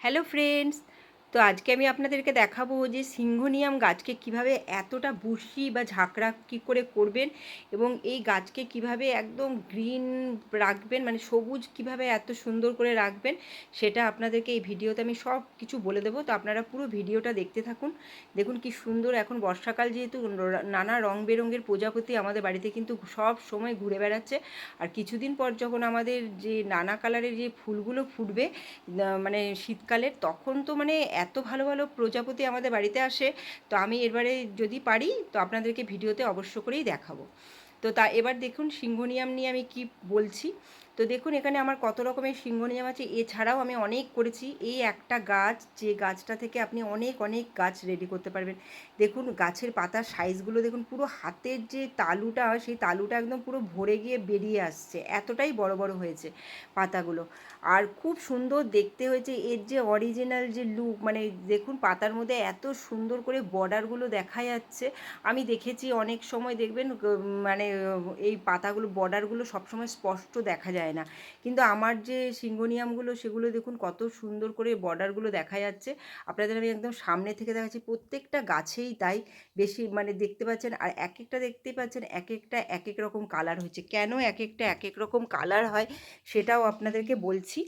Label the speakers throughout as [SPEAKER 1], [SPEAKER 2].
[SPEAKER 1] Hello friends তো আজকে আমি আপনাদেরকে দেখাবো যে সিংহনিয়াম গাছকে কীভাবে এতটা বুশি বা ঝাঁকড়া কী করে করবেন এবং এই গাছকে কীভাবে একদম গ্রিন রাখবেন মানে সবুজ কীভাবে এত সুন্দর করে রাখবেন সেটা আপনাদেরকে এই ভিডিওতে আমি সব কিছু বলে দেবো। তো আপনারা পুরো ভিডিওটা দেখতে থাকুন। দেখুন কি সুন্দর এখন বর্ষাকাল যেহেতু, নানা রং বেরঙের প্রজাপতি আমাদের বাড়িতে কিন্তু সব সময় ঘুরে বেড়াচ্ছে। আর কিছুদিন পর যখন আমাদের যে নানা কালারের যে ফুলগুলো ফুটবে মানে শীতকালের, তখন তো মানে এত ভালো ভালো প্রজাপতি আমাদের বাড়িতে আসে, তো আমি এবারে যদি পারি, তো আপনাদেরকে ভিডিওতে অবশ্য করেই দেখাবো। তো তা এবার দেখুন, সিংহনিয়াম নিয়ে আমি কি বলছি। তো দেখুন, এখানে আমার কত রকমের সিংহনিয়াম আছে। এছাড়াও আমি অনেক করেছি। এই একটা গাছ, যে গাছটা থেকে আপনি অনেক অনেক গাছ রেডি করতে পারবেন। দেখুন, গাছের পাতার সাইজগুলো দেখুন, পুরো হাতের যে তালুটা, সেই তালুটা একদম পুরো ভরে গিয়ে বেরিয়ে আসছে। এতটাই বড় বড় হয়েছে পাতাগুলো। আর খুব সুন্দর দেখতে হয়েছে, এর যে অরিজিনাল যে লুক মানে দেখুন, পাতার মধ্যে এত সুন্দর করে বর্ডারগুলো দেখা যাচ্ছে। আমি দেখেছি অনেক সময় দেখবেন মানে এই পাতাগুলো বর্ডারগুলো সবসময় স্পষ্ট দেখা যায় না। কিন্তু আমার যে সিঙ্গোনিয়ামগুলো সেগুলো দেখুন কত সুন্দর করে বর্ডারগুলো দেখা যাচ্ছে। আপনাদের আমি একদম সামনে থেকে দেখাচ্ছি, প্রত্যেকটা গাছেই তাই বেশি মানে দেখতে পাচ্ছেন। আর এক একটা দেখতে পাচ্ছেন এক একটা এক এক রকম কালার হচ্ছে কেন এক একটা এক এক রকম কালার হয় সেটাও আপনাদেরকে বলছি।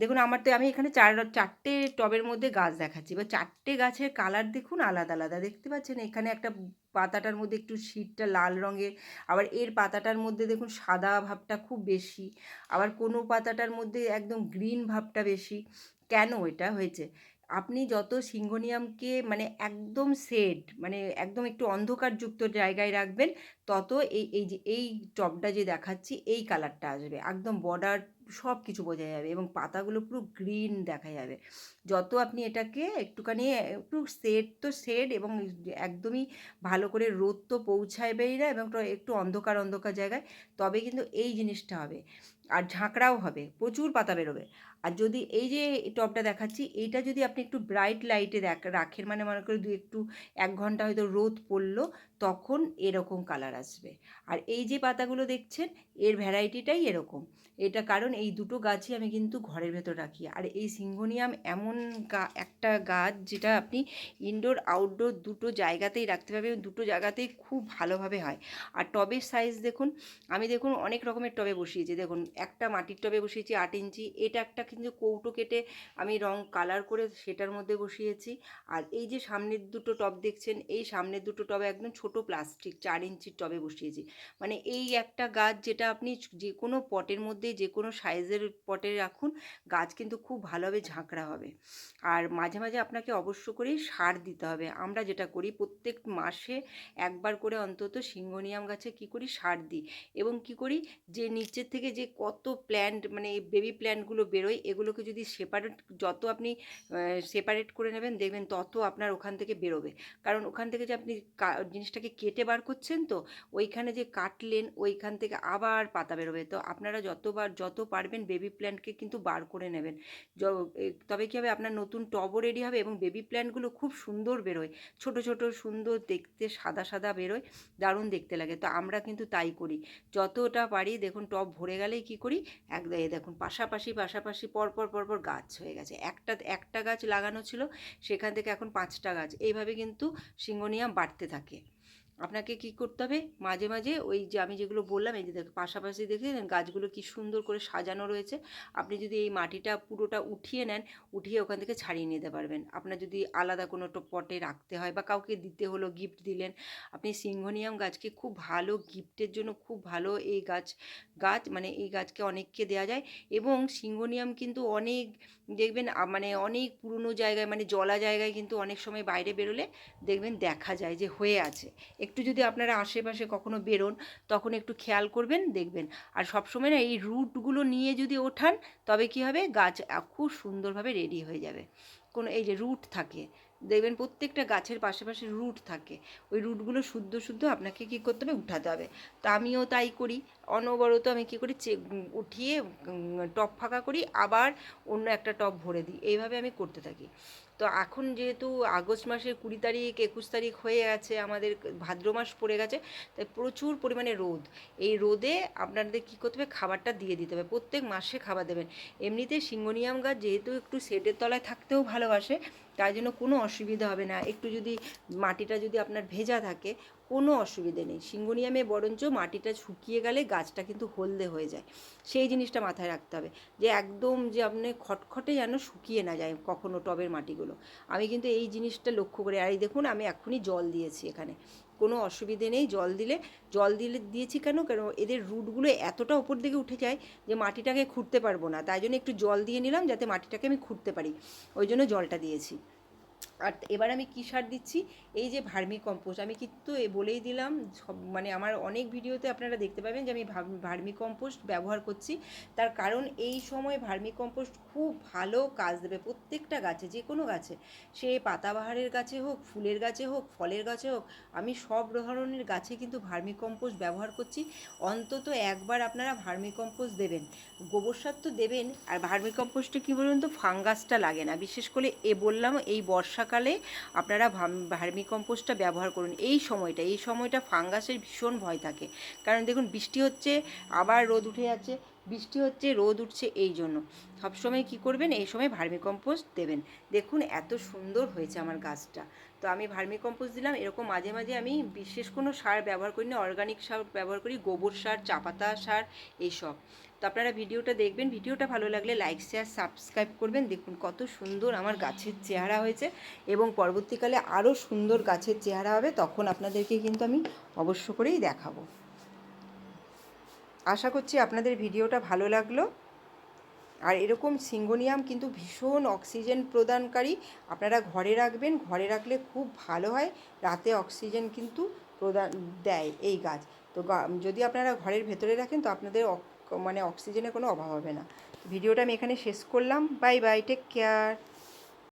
[SPEAKER 1] দেখুন, আমার তো আমি এখানে চার, চারটে টবের মধ্যে গাছ দেখাচ্ছি। বা চারটে গাছের কালার দেখুন আলাদা আলাদা। দেখতে পাচ্ছেন এখানে একটা পাতাটার মধ্যে একটু শীতটা লাল রঙের, আবার এর পাতাটার মধ্যে দেখুন সাদা ভাবটা খুব বেশি, আবার কোনো পাতাটার মধ্যে একদম গ্রিন ভাবটা বেশি। কেন এটা হয়েছে? আপনি যত সিঙ্গোনিয়ামকে মানে একদম সেড মানে একদম একটু অন্ধকারযুক্ত জায়গায় রাখবেন, তত এই এই যে, এই টপটা যে দেখাচ্ছি, এই কালারটা আসবে। একদম বর্ডার সব কিছু বোঝা যাবে এবং পাতাগুলো পুরো গ্রিন দেখা যাবে। যত আপনি এটাকে একটুখানি, একটু শেড তো শেড এবং একদমই ভালো করে রোদ তো পৌঁছাবেই না এবং একটু অন্ধকার অন্ধকার জায়গায়, তবে কিন্তু এই জিনিসটা হবে। আর ঝাঁকড়াও হবে, প্রচুর পাতা বেরোবে। আর যদি এই যে টবটা দেখাচ্ছি, এইটা যদি আপনি একটু ব্রাইট লাইটে দেখ, রাখেন মানে মনে করে দু একটু, এক ঘণ্টা হয়তো রোদ পড়ল তখন এরকম কালার আসবে। আর এই যে পাতাগুলো দেখছেন, এর ভ্যারাইটিটাই এরকম। এটা কারণ এই দুটো গাছই আমি কিন্তু ঘরের ভেতর রাখি। আর এই সিঙ্গোনিয়াম এমন একটা গাছ যেটা আপনি ইনডোর আউটডোর দুটো জায়গাতেই রাখতে পারবেন, দুটো জায়গাতেই খুব ভালোভাবে হয়। আর টবের সাইজ দেখুন, আমি দেখুন অনেক রকমের টবে বসিয়েছি। দেখুন, একটা মাটির টবে বসিয়েছি আট ইঞ্চি, এটা একটা কিন্তু কৌটো কেটে আমি রং কালার করে সেটার মধ্যে বসিয়েছি। আর এই যে সামনের দুটো টব দেখছেন, এই সামনের দুটো টবে একদম ছোট প্লাস্টিক চার ইঞ্চির টবে বসিয়েছি। মানে এই একটা গাছ যেটা আপনি যে কোনো পটের মধ্যে যে কোনো সাইজের পটে রাখুন, গাছ কিন্তু খুব ভালোভাবে ঝাঁকড়া হবে। আর মাঝে মাঝে আপনাকে অবশ্য করেই সার দিতে হবে। আমরা যেটা করি প্রত্যেক মাসে একবার করে অন্তত সিঙ্গোনিয়াম গাছে কি করি সার দিই এবং কি করি যে নিচের থেকে যে কত প্ল্যান্ট মানে বেবি প্ল্যান্টগুলো বেরোয় এগুলোকে যদি সেপারেট যত আপনি সেপারেট করে নেবেন দেখবেন তত আপনার ওখান থেকে বেরোবে। কারণ ওখান থেকে যে আপনি কা- জিনিসটাকে কেটে বার করছেন তো? ওইখানে যে কাটলেন, ওইখান থেকে আবার পাতা বেরোবে। তো আপনারা যতবার, যত পারবেন বেবি প্ল্যান্টকে কিন্তু বার করে নেবেন। তবে কী হবে? আপনার নতুন টবও রেডি হবে এবং বেবি প্ল্যান্টগুলো খুব সুন্দর বেরোয়। ছোট ছোট, সুন্দর দেখতে সাদা সাদা বেরোয়। দারুণ দেখতে লাগে। তো আমরা কিন্তু তাই করি। যতটা পারি দেখুন টব ভরে গেলেই কি করি? এক দেখুন পাশাপাশি পাশাপাশি পরপর পরপর গাছ হয়ে গেছে। একটা একটা গাছ লাগানো ছিল, সেখান থেকে এখন পাঁচটা গাছ। এইভাবে কিন্তু সিঙ্গোনিয়াম বাড়তে থাকে। আপনাকে কি করতে হবে? মাঝে মাঝে ওই যে আমি যেগুলো বললাম, এই যে দেখ, পাশাপাশি দেখে গাছগুলো কি সুন্দর করে সাজানো রয়েছে। আপনি যদি এই মাটিটা পুরোটা উঠিয়ে নেন, উঠিয়ে ওখান থেকে ছাড়িয়ে নিতে পারবেন। আপনার যদি আলাদা কোনো পটে রাখতে হয় বা কাউকে দিতে হলো গিফট দিলেন, আপনি সিংহনিয়াম গাছকে খুব ভালো গিফটের জন্য খুব ভালো এই গাছ গাছ মানে এই গাছকে অনেককে দেওয়া যায়। এবং সিংহনিয়াম কিন্তু অনেক, দেখবেন মানে অনেক পুরনো জায়গায় মানে জলা জায়গায় কিন্তু অনেক সময় বাইরে বেরোলে দেখবেন দেখা যায় যে হয়ে আছে। একটু যদি আপনারা আশেপাশে কখনো বেরোন, তখন একটু খেয়াল করবেন, দেখবেন। আর সবসময় না, এই রুটগুলো নিয়ে যদি ওঠান, তবে কি হবে? গাছ খুব সুন্দরভাবে রেডি হয়ে যাবে। কোনো এই যে রুট থাকে, দেখবেন প্রত্যেকটা গাছের পাশে রুট থাকে। ওই রুটগুলো শুদ্ধ শুদ্ধ আপনাকে কী করতে হবে? উঠাতে হবে। তো আমিও তাই করি। অনবরত আমি কী করি? চে উঠিয়ে টব ফাঁকা করি। আবার অন্য একটা টব ভরে দিই। এইভাবে আমি করতে থাকি। তো এখন যেহেতু আগস্ট মাসের কুড়ি তারিখ, একুশ তারিখ হয়ে গেছে, আমাদের ভাদ্র মাস পড়ে গেছে, তাই প্রচুর পরিমাণে রোদ। এই রোদে আপনাদের কী করতে হবে? খাবারটা দিয়ে দিতে হবে। প্রত্যেক মাসে খাবার দেবেন। এমনিতে সিঙ্গোনিয়াম গাছ যেহেতু একটু সেটের তলায় থাকতেও ভালোবাসে, তাই জন্য কোনো অসুবিধা হবে না। একটু যদি মাটিটা যদি আপনার ভেজা থাকে কোনো অসুবিধে নেই। সিঙ্গোনিয়ামে বরঞ্চ মাটিটা শুকিয়ে গেলে গাছটা কিন্তু হলদে হয়ে যায়। সেই জিনিসটা মাথায় রাখতে হবে যে একদম যে আপনি খটখটে যেন শুকিয়ে না যায় কখনো টবের মাটিগুলো। আমি কিন্তু এই জিনিসটা লক্ষ্য করে। আর এই দেখুন, আমি এখনই জল দিয়েছি এখানে। কোনো অসুবিধে নেই জল দিলে। জল দিলে দিয়েছি কেন? কেন এদের রুটগুলো এতটা ওপর দিকে উঠে যায় যে মাটিটাকে খুঁড়তে পারব না। তাই জন্য একটু জল দিয়ে নিলাম যাতে মাটিটাকে আমি খুঁড়তে পারি। ওই জন্য জলটা দিয়েছি। আর এবার আমি কী সার দিচ্ছি? এই যে ভার্মি কম্পোস্ট, আমি কিন্তু বলেই দিলাম মানে আমার অনেক ভিডিওতে আপনারা দেখতে পাবেন যে আমি ভার্মি কম্পোস্ট ব্যবহার করছি। তার কারণ এই সময় ভার্মি কম্পোস্ট খুব ভালো কাজ দেবে প্রত্যেকটা গাছে, যে কোনো গাছে। সে পাতাবাহারের গাছে হোক, ফুলের গাছে হোক, ফলের গাছে হোক, আমি সব ধরনের গাছে কিন্তু ভার্মি কম্পোস্ট ব্যবহার করছি। অন্তত একবার আপনারা ভার্মি কম্পোস্ট দেবেন। গোবর সার তো দেবেন, আর ভার্মি কম্পোস্টে কী বলুন তো, ফাঙ্গাসটা লাগে না। বিশেষ করে এ বললাম, এই বর্ষাকালে আপনারা ভার্মি কম্পোস্টটা ব্যবহার করুন। এই সময়টা এই সময়টা ফাঙ্গাসের ভীষণ ভয় থাকে। কারণ দেখুন, বৃষ্টি হচ্ছে, আবার রোদ উঠে যাচ্ছে, বৃষ্টি হচ্ছে, রোদ উঠছে এই জন্য। সবসময় কী করবেন? এই সময় ভার্মি কম্পোস্ট দেবেন। দেখুন, এত সুন্দর হয়েছে আমার গাছটা। তো আমি ভার্মি কম্পোস্ট দিলাম। এরকম মাঝে মাঝে আমি বিশেষ কোনো সার ব্যবহার করি না অর্গানিক সার ব্যবহার করি, গোবর সার চা পাতা সার, এইসব। তো আপনারা ভিডিওটা দেখবেন, ভিডিওটা ভালো লাগলে লাইক শেয়ার সাবস্ক্রাইব করবেন। দেখুন কত সুন্দর আমার গাছের চেহারা হয়েছে এবং পরবর্তীকালে আরও সুন্দর গাছের চেহারা হবে, তখন আপনাদেরকে কিন্তু আমি অবশ্য করেই দেখাবো। আশা করছি আপনাদের ভিডিওটা ভালো লাগল। আর এরকম সিঙ্গোনিয়াম কিন্তু ভীষণ অক্সিজেন প্রদানকারী আপনারা ঘরে রাখবেন, ঘরে রাখলে খুব ভালো হয়, রাতে অক্সিজেন কিন্তু প্রদান দেয় এই গাছ। তো যদি আপনারা ঘরের ভেতরে রাখেন তো আপনাদের মানে অক্সিজেনের কোনো অভাব হবে না। ভিডিওটা আমি এখানে শেষ করলাম। Bye bye take care